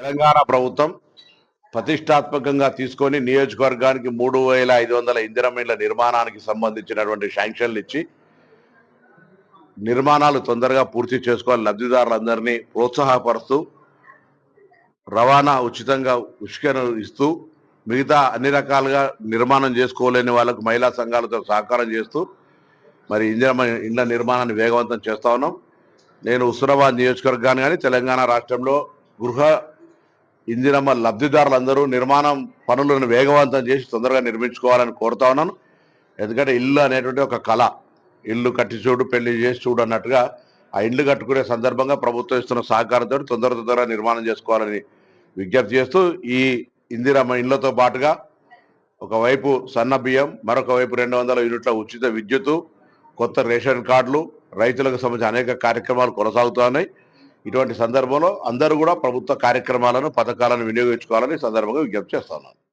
తెలంగాణ ప్రభుత్వం ప్రతిష్టాత్మకంగా తీసుకొని నియోజకవర్గానికి మూడు వేల ఐదు వందల ఇందిరమిళ్ళ నిర్మాణానికి సంబంధించినటువంటి శాంక్షన్లు ఇచ్చి నిర్మాణాలు తొందరగా పూర్తి చేసుకోవాలి. లబ్ధిదారులందరినీ ప్రోత్సాహపరుస్తూ రవాణా ఉచితంగా ఉష్కను ఇస్తూ మిగతా అన్ని రకాలుగా నిర్మాణం చేసుకోలేని వాళ్ళకు మహిళా సంఘాలతో సహకారం చేస్తూ మరి ఇందిరమ ఇండ్ల నిర్మాణాన్ని వేగవంతం చేస్తా ఉన్నాం. నేను హుస్నాబాద్ నియోజకవర్గాన్ని కానీ తెలంగాణ రాష్ట్రంలో గృహ ఇందిరమ్మ లబ్ధిదారులందరూ నిర్మాణం పనులను వేగవంతం చేసి తొందరగా నిర్మించుకోవాలని కోరుతా ఉన్నాను. ఎందుకంటే ఇల్లు అనేటువంటి ఒక కళ. ఇల్లు కట్టి చూడు పెళ్ళి చేసి చూడు అన్నట్టుగా ఆ ఇల్లు కట్టుకునే సందర్భంగా ప్రభుత్వం ఇస్తున్న సహకారంతో తొందర తొందరగా నిర్మాణం చేసుకోవాలని విజ్ఞప్తి చేస్తూ ఈ ఇందిరమ్మ ఇళ్ళతో పాటుగా ఒకవైపు సన్న బియ్యం మరొక వైపు రెండు వందల యూనిట్ల ఉచిత విద్యుత్తు కొత్త రేషన్ కార్డులు రైతులకు సంబంధించిన అనేక కార్యక్రమాలు కొనసాగుతున్నాయి ఇటువంటి సందర్భంలో అందరూ కూడా ప్రభుత్వ కార్యక్రమాలను పథకాలను వినియోగించుకోవాలని సందర్భంగా విజ్ఞప్తి చేస్తున్నాను